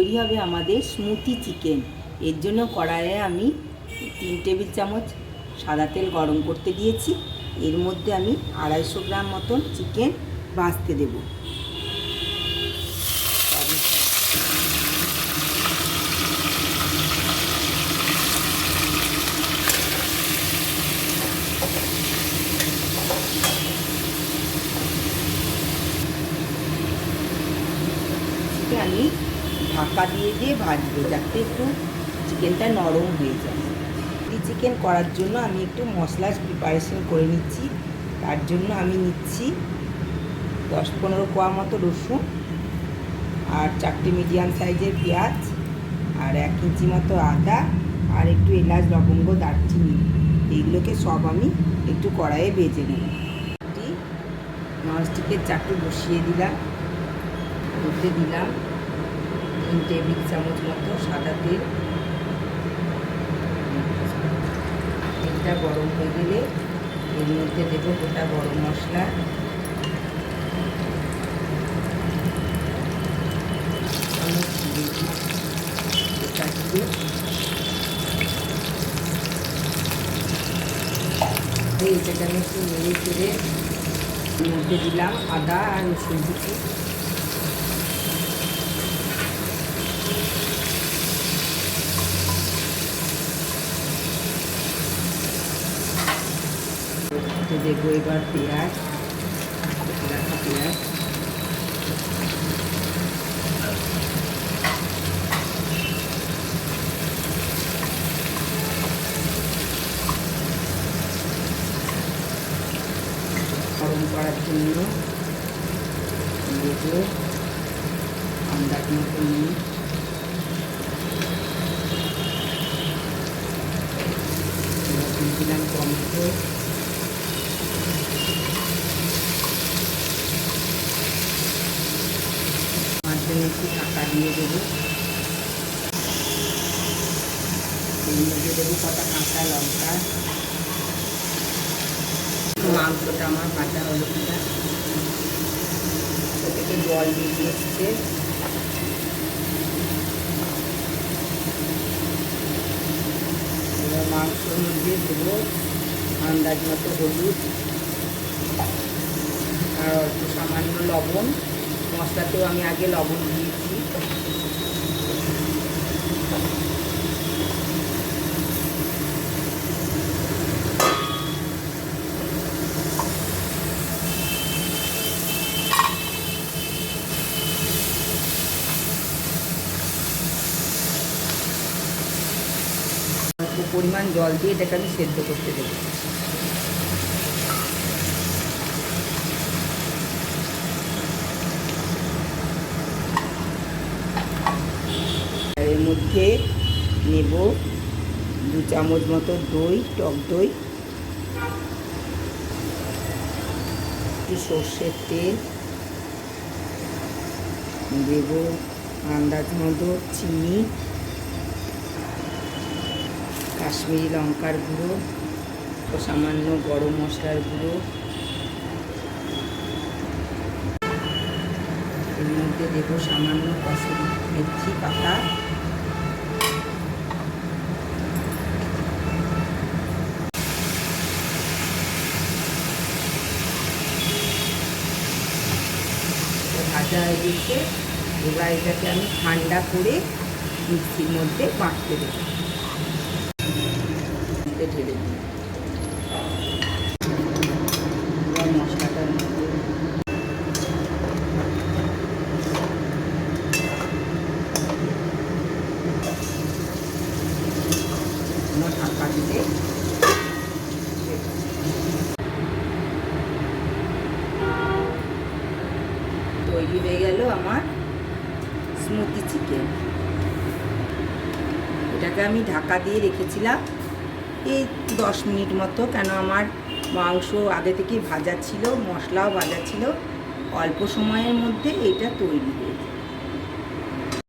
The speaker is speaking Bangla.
তৈরি হবে আমাদের স্মুতি চিকেন এর জন্য কড়াইয়ে আমি তিন টেবিল চামচ সাদা তেল গরম করতে দিয়েছি। এর মধ্যে আমি আড়াইশো গ্রাম মতন চিকেন ভাজতে দেব। আমি ঢাকা দিয়ে দিয়ে ভাজবো, যাতে একটু চিকেনটা নরম হয়ে যায়। চিলি চিকেন করার জন্য আমি একটু মশলার প্রিপারেশন করে নিচ্ছি। তার জন্য আমি নিচ্ছি দশ পনেরো কোয়া মতো রসুন আর চারটে মিডিয়াম সাইজের পেঁয়াজ আর এক ইঞ্চি মতো আদা আর একটু এলাচ, লবঙ্গ, দারচিনি। এইগুলোকে সব আমি একটু কড়াইয়ে বেজে একটি ননস্টিকের চাটু বসিয়ে দিলাম মধ্যে দিলাম। তিন টেবিল চামচ মতো সাদা তেল। তেলটা গরম হয়ে গেলে এর মধ্যে দেবো গোটা গরম মশলা। এটাকে আমি একটু চেড়ে এর মধ্যে দিলাম আদা আর রসুন দেখব এবার পেঁয়াজ পেঁয়াজ। গরম করার জন্য দেবো আন্দাজ মতো নিয়ে। দিলাম টমেটো। মাঝখানে একটু ঢাকা দিয়ে দেবো। এর দেবো কটা কাঁচা লঙ্কা। মাংসটা আমার ভাজা হলো কিনা। থেকে জল এসছে এবার মাংসর মধ্যে দেবো আন্দাজ মতো হলুদ আর অল্প সামান্য লবণ। মশলাতেও আমি আগে লবণ দিয়েছি। পরিমাণ জল দিয়ে এটাকে আমি সেদ্ধ করতে দেবো। মধ্যে নেব দু চামচ মতো দই, টক দই, একটু সর্ষের তেল, দেব আন্দাজ মতো চিনি, কাশ্মীরি লঙ্কার গুঁড়ো ও সামান্য গরম মশলার গুঁড়ো। এর মধ্যে দেবো সামান্য কসুরি মেথি পাতা এটা ভাজা হয়ে গেছে এবার এটাকে আমি ঠান্ডা করে মিক্সির মধ্যে বাটতে দেবো। ঢাকা দিলে তৈরি হয়ে গেল আমার স্মুতি চিকেন এটাকে আমি ঢাকা দিয়ে রেখেছিলাম এই দশ মিনিট মতো, কেন আমার মাংস আগে থেকে ভাজা ছিল, মশলাও ভাজা ছিল। অল্প সময়ের মধ্যে এটা তৈরি হয়েছে